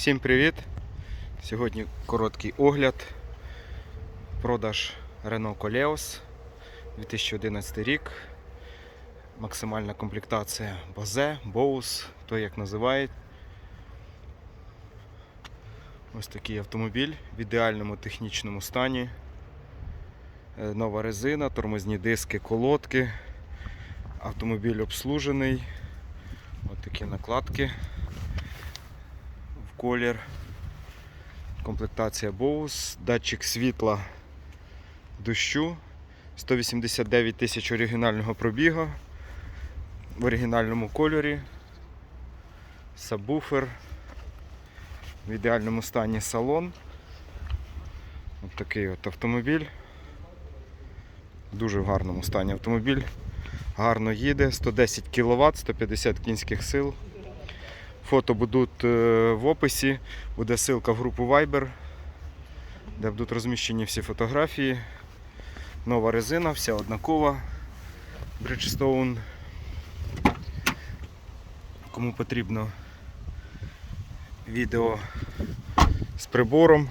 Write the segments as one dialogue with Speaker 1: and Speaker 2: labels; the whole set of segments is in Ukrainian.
Speaker 1: Всім привіт! Сьогодні короткий огляд. Продаж Renault Coleos 2011 рік. Максимальна комплектація Bose, Bose, то як називають. Ось такий автомобіль в ідеальному технічному стані. Е, Нова резина, тормозні диски, колодки. Автомобіль обслужений. Ось такі накладки колір. Комплектація Bose, датчик світла дощу, 189 тисяч оригінального пробігу в оригінальному кольорі, сабвуфер, в ідеальному стані салон. Ось такий от автомобіль. Дуже в гарному стані автомобіль. Гарно їде, 110 кВт, 150 кінських сил. Фото будуть е, в описі, буде ссылка в групу Viber, де будуть розміщені всі фотографії. Нова резина, вся однакова. Bridgestone. Кому потрібно відео з прибором,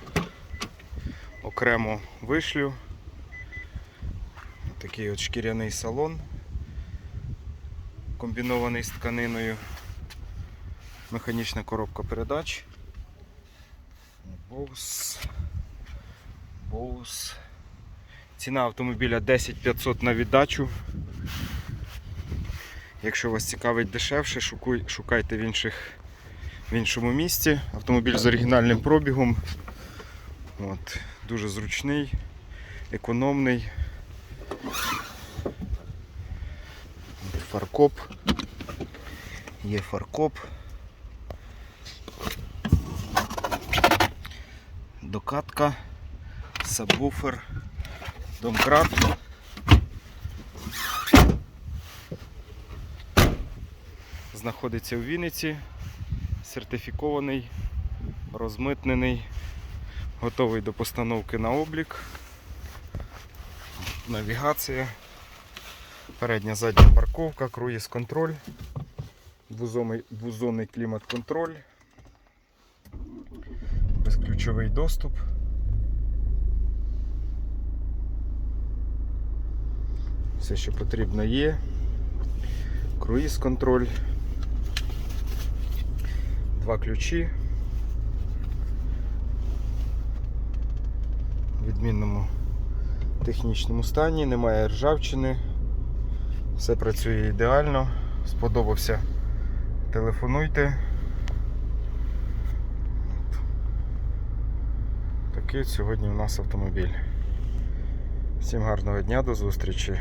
Speaker 1: окремо вишлю. Такий от шкіряний салон, комбінований з тканиною механічна коробка передач. Bose. Bose. Ціна автомобіля 10500 на віддачу. Якщо вас цікавить дешевше, шукайте в, інших, в іншому місці. Автомобіль з оригінальним пробігом. От, дуже зручний, економний. Фаркоп. Є фаркоп. Докатка, сабвуфер, домкрат. Знаходиться у Вінниці, сертифікований, розмитнений, готовий до постановки на облік. Навігація, передня задня парковка, круїз контроль, двузонний, двузонний клімат-контроль безключовий доступ. Все, що потрібно є. Круїз контроль. Два ключі. В відмінному технічному стані, немає ржавчини. Все працює ідеально. Сподобався. Телефонуйте. От сьогодні у нас автомобіль. Всім гарного дня, до зустрічі.